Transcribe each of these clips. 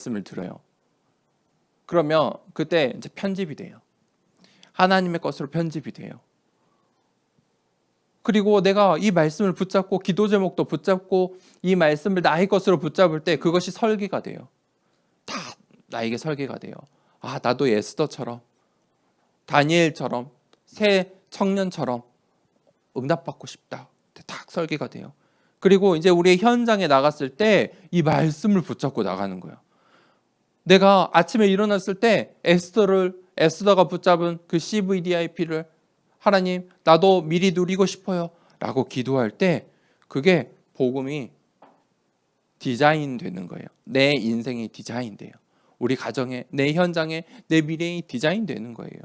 말씀을 들어요. 그러면 그때 이제 편집이 돼요. 하나님의 것으로 편집이 돼요. 그리고 내가 이 말씀을 붙잡고 기도 제목도 붙잡고 이 말씀을 나의 것으로 붙잡을 때 그것이 설계가 돼요. 다 나에게 설계가 돼요. 아, 나도 에스더처럼 다니엘처럼 새 청년처럼 응답받고 싶다. 딱 설계가 돼요. 그리고 이제 우리의 현장에 나갔을 때 이 말씀을 붙잡고 나가는 거예요. 내가 아침에 일어났을 때 에스더를 에스더가 붙잡은 그 CVDIP를 하나님 나도 미리 누리고 싶어요라고 기도할 때 그게 복음이 디자인 되는 거예요. 내 인생이 디자인 돼요. 우리 가정에 내 현장에 내 미래이 디자인 되는 거예요.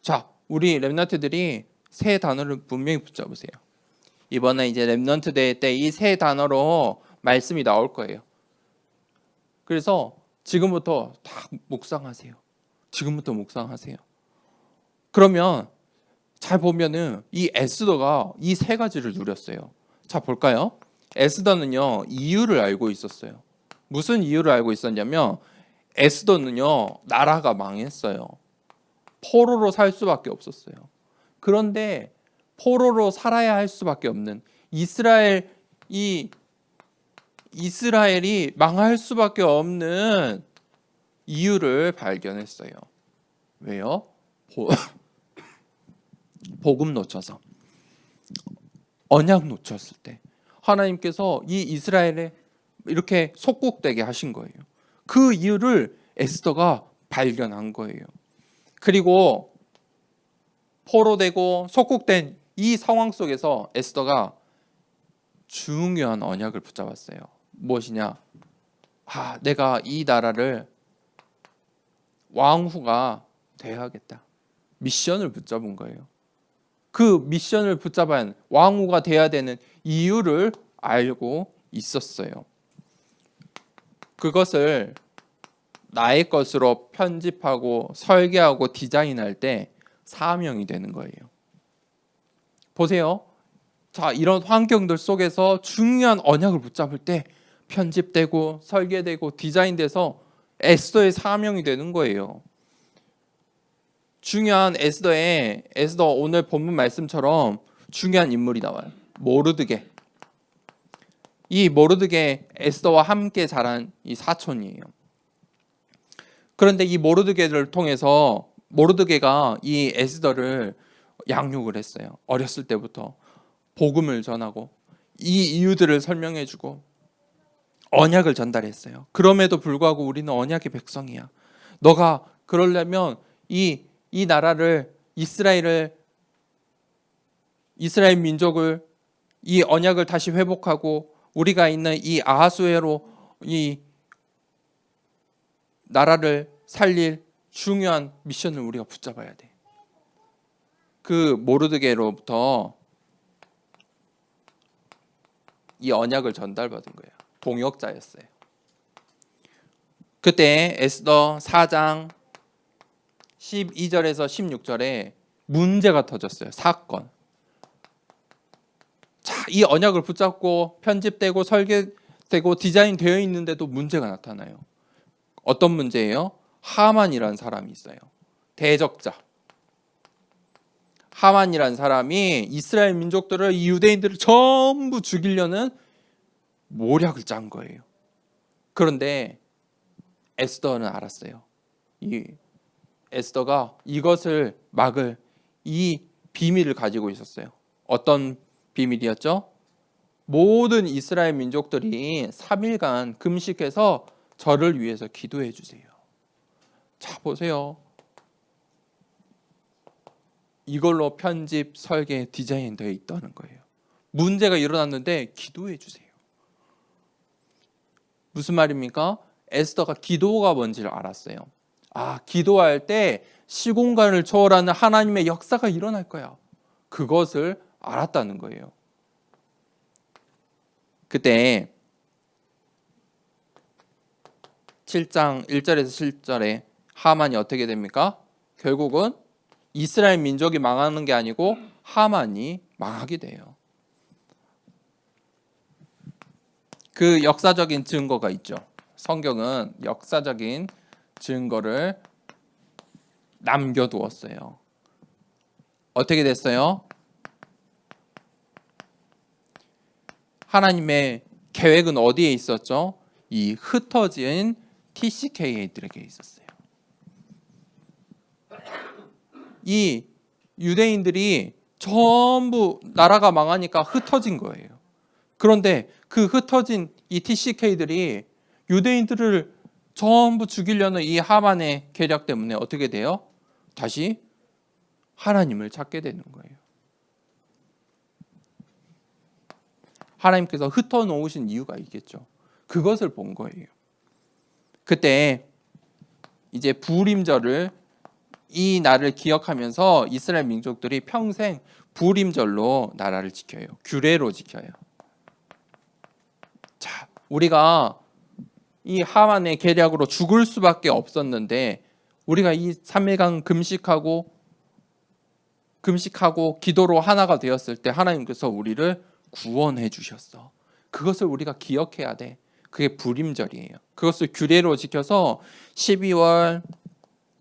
자, 우리 랩런트들이 새 단어를 분명히 붙잡으세요. 이번에 이제 랩런트 대회 때이새 단어로 말씀이 나올 거예요. 그래서 지금부터 다 묵상하세요. 지금부터 묵상하세요. 그러면 잘 보면은 이 에스더가 이 세 가지를 누렸어요. 자 볼까요? 에스더는요 이유를 알고 있었어요. 무슨 이유를 알고 있었냐면 에스더는요 나라가 망했어요. 포로로 살 수밖에 없었어요. 그런데 포로로 살아야 할 수밖에 없는 이스라엘 이 이스라엘이 망할 수밖에 없는 이유를 발견했어요. 왜요? 보, 복음 놓쳐서 언약 놓쳤을 때 하나님께서 이 이스라엘에 이렇게 속국되게 하신 거예요. 그 이유를 에스더가 발견한 거예요. 그리고 포로되고 속국된 이 상황 속에서 에스더가 중요한 언약을 붙잡았어요. 무엇이냐? 아, 내가 이 나라를 왕후가 돼야겠다. 미션을 붙잡은 거예요. 그 미션을 붙잡은 왕후가 돼야 되는 이유를 알고 있었어요. 그것을 나의 것으로 편집하고 설계하고 디자인할 때 사명이 되는 거예요. 보세요. 자, 이런 환경들 속에서 중요한 언약을 붙잡을 때 편집되고 설계되고 디자인돼서 에스더의 사명이 되는 거예요. 중요한 에스더의 에스더 오늘 본문 말씀처럼 중요한 인물이 나와요. 모르드게. 이 모르드게 에스더와 함께 자란 이 사촌이에요. 그런데 이 모르드게를 통해서 모르드게가 이 에스더를 양육을 했어요. 어렸을 때부터 복음을 전하고 이 이유들을 설명해주고 언약을 전달했어요. 그럼에도 불구하고 우리는 언약의 백성이야. 너가 그러려면 이, 이 나라를 이스라엘을 이스라엘 민족을 이 언약을 다시 회복하고 우리가 있는 이 아하수에로 이 나라를 살릴 중요한 미션을 우리가 붙잡아야 돼. 그 모르드게로부터 이 언약을 전달받은 거예요. 동역자였어요. 그때 에스더 4장 12절에서 16절에 문제가 터졌어요. 사건. 자, 이 언약을 붙잡고 편집되고 설계되고 디자인되어 있는데도 문제가 나타나요. 어떤 문제예요? 하만이라는 사람이 있어요. 대적자. 하만이라는 사람이 이스라엘 민족들을 이 유대인들을 전부 죽이려는 모략을 짠 거예요. 그런데 에스더는 알았어요. 이 에스더가 이것을 막을 이 비밀을 가지고 있었어요. 어떤 비밀이었죠? 모든 이스라엘 민족들이 3일간 금식해서 저를 위해서 기도해 주세요. 자, 보세요. 이걸로 편집, 설계, 디자인 되어 있다는 거예요. 문제가 일어났는데 기도해 주세요. 무슨 말입니까? 에스더가 기도가 뭔지를 알았어요. 아, 기도할 때 시공간을 초월하는 하나님의 역사가 일어날 거야. 그것을 알았다는 거예요. 그때 7장 1절에서 7절에 하만이 어떻게 됩니까? 결국은 이스라엘 민족이 망하는 게 아니고 하만이 망하게 돼요. 그 역사적인 증거가 있죠. 성경은 역사적인 증거를 남겨두었어요. 어떻게 됐어요? 하나님의 계획은 어디에 있었죠? 이 흩어진 TCK들에게 있었어요. 이 유대인들이 전부 나라가 망하니까 흩어진 거예요. 그런데 그 흩어진 이 TCK들이 유대인들을 전부 죽이려는 이 하만의 계략 때문에 어떻게 돼요? 다시 하나님을 찾게 되는 거예요. 하나님께서 흩어 놓으신 이유가 있겠죠. 그것을 본 거예요. 그때 이제 부림절을 이 날을 기억하면서 이스라엘 민족들이 평생 부림절로 나라를 지켜요. 규례로 지켜요. 자, 우리가 이 하만의 계략으로 죽을 수밖에 없었는데 우리가 이 3일간 금식하고 금식하고 기도로 하나가 되었을 때 하나님께서 우리를 구원해 주셨어. 그것을 우리가 기억해야 돼. 그게 불임절이에요. 그것을 규례로 지켜서 12월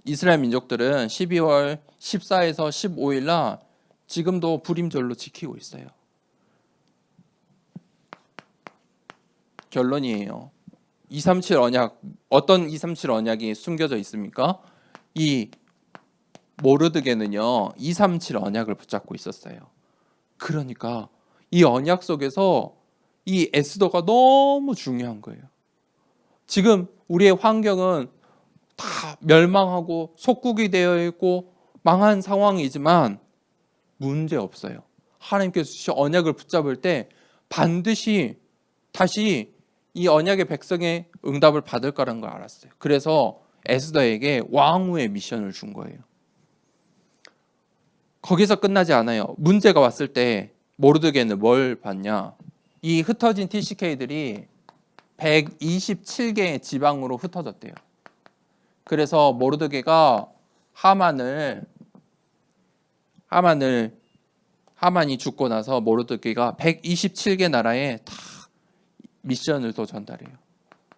이스라엘 민족들은 12월 14에서 15일 날 지금도 불임절로 지키고 있어요. 결론이에요. 237 언약 어떤 237 언약이 숨겨져 있습니까? 이 모르드게는요. 237 언약을 붙잡고 있었어요. 그러니까 이 언약 속에서 이 에스더가 너무 중요한 거예요. 지금 우리의 환경은 다 멸망하고 속국이 되어 있고 망한 상황이지만 문제 없어요. 하나님께서 언약을 붙잡을 때 반드시 다시 이 언약의 백성의 응답을 받을 거라는 걸 알았어요. 그래서 에스더에게 왕후의 미션을 준 거예요. 거기서 끝나지 않아요. 문제가 왔을 때 모르드게는 뭘 봤냐? 이 흩어진 TCK들이 127개의 지방으로 흩어졌대요. 그래서 모르드게가 하만을 하만을 하만이 죽고 나서 모르드게가 127개 나라에 다 미션을 또 전달해요.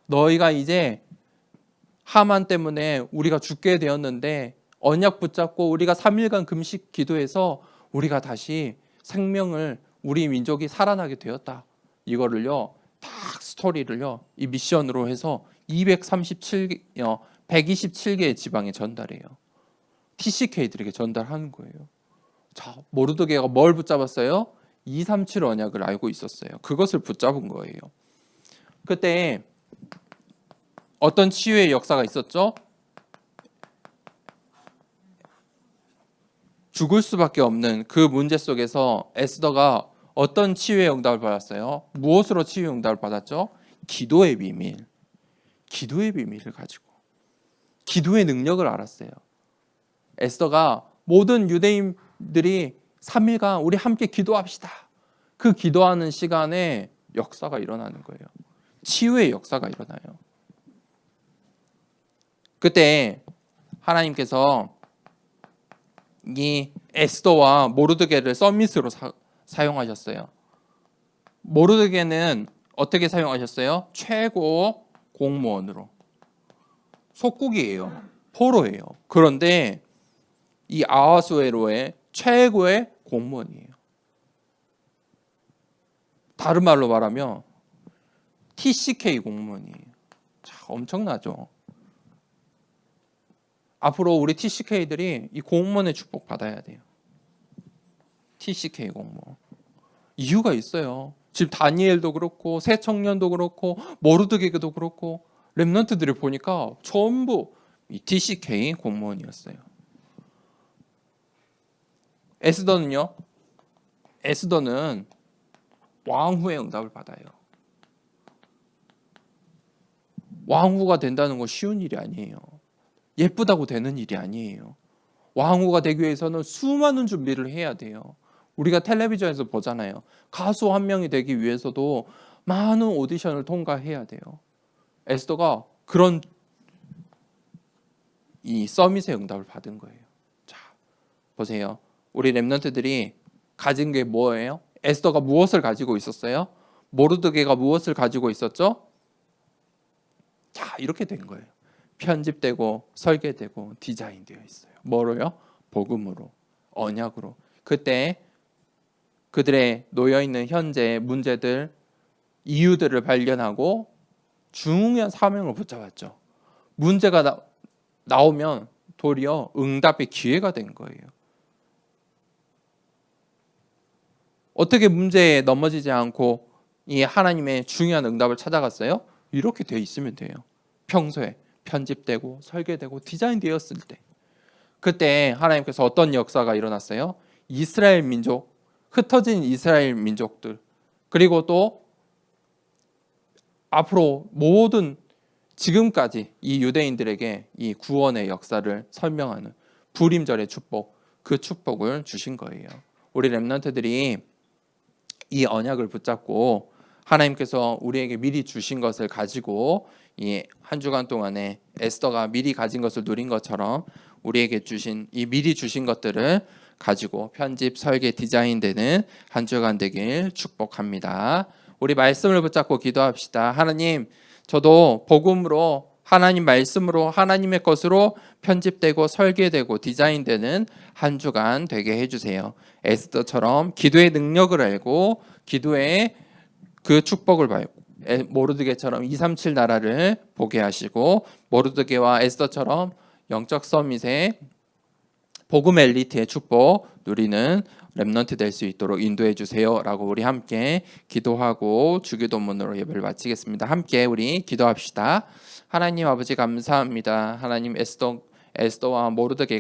너희가 이제 하만 때문에 우리가 죽게 되었는데 언약 붙잡고 우리가 3일간 금식 기도해서 우리가 다시 생명을 우리 민족이 살아나게 되었다. 이거를요. 딱 스토리를요. 이 미션으로 해서 237 어, 127개의 지방에 전달해요. TCK들에게 전달하는 거예요. 자, 모르드게가 뭘 붙잡았어요? 237 언약을 알고 있었어요. 그것을 붙잡은 거예요. 그때 어떤 치유의 역사가 있었죠? 죽을 수밖에 없는 그 문제 속에서 에스더가 어떤 치유의 응답을 받았어요? 무엇으로 치유의 응답을 받았죠? 기도의 비밀. 기도의 비밀을 가지고 기도의 능력을 알았어요. 에스더가 모든 유대인들이 3일간 우리 함께 기도합시다. 그 기도하는 시간에 역사가 일어나는 거예요. 치유의 역사가 일어나요. 그때 하나님께서 이 에스더와 모르드게를 서밋으로 사, 사용하셨어요. 모르드게는 어떻게 사용하셨어요? 최고 공무원으로. 속국이에요. 포로예요. 그런데 이 아하수에로의 최고의 공무원이에요. 다른 말로 말하면 TCK 공무원이에요. 자, 엄청나죠. 앞으로 우리 TCK들이 이 공무원의 축복 받아야 돼요. TCK 공무원. 이유가 있어요. 지금 다니엘도 그렇고 새 청년도 그렇고 모르드게도 그렇고 렘넌트들을 보니까 전부 이 TCK 공무원이었어요. 에스더는요. 에스더는 왕후의 응답을 받아요. 왕후가 된다는 건 쉬운 일이 아니에요. 예쁘다고 되는 일이 아니에요. 왕후가 되기 위해서는 수많은 준비를 해야 돼요. 우리가 텔레비전에서 보잖아요. 가수 한 명이 되기 위해서도 많은 오디션을 통과해야 돼요. 에스더가 그런 이 서밋의 응답을 받은 거예요. 자, 보세요. 우리 렘넌트들이 가진 게 뭐예요? 에스더가 무엇을 가지고 있었어요? 모르드게가 무엇을 가지고 있었죠? 자 이렇게 된 거예요. 편집되고 설계되고 디자인되어 있어요. 뭐로요? 복음으로 언약으로. 그때 그들의 놓여 있는 현재 문제들 이유들을 발견하고 중요한 사명을 붙잡았죠. 문제가 나, 나오면 도리어 응답의 기회가 된 거예요. 어떻게 문제에 넘어지지 않고 이 하나님의 중요한 응답을 찾아갔어요? 이렇게 돼 있으면 돼요. 평소에 편집되고 설계되고 디자인되었을 때 그때 하나님께서 어떤 역사가 일어났어요? 이스라엘 민족 흩어진 이스라엘 민족들 그리고 또 앞으로 모든 지금까지 이 유대인들에게 이 구원의 역사를 설명하는 불임절의 축복 그 축복을 주신 거예요. 우리 렘넌트들이 이 언약을 붙잡고 하나님께서 우리에게 미리 주신 것을 가지고 이 한 주간 동안에 에스더가 미리 가진 것을 누린 것처럼 우리에게 주신 이 미리 주신 것들을 가지고 편집, 설계, 디자인되는 한 주간 되길 축복합니다. 우리 말씀을 붙잡고 기도합시다. 하나님, 저도 복음으로 하나님 말씀으로 하나님의 것으로 편집되고 설계되고 디자인되는 한 주간 되게 해주세요. 에스더처럼 기도의 능력을 알고 기도의 그 축복을 에- 모르드게처럼 237 나라를 보게 하시고 모르드게와 에스더처럼 영적 서밋의 복음 엘리트의 축복 누리는 렘넌트 될 수 있도록 인도해 주세요라고 우리 함께 기도하고 주기도문으로 예배를 마치겠습니다. 함께 우리 기도합시다. 하나님 아버지 감사합니다. 하나님 에스더 에스더와 모르드게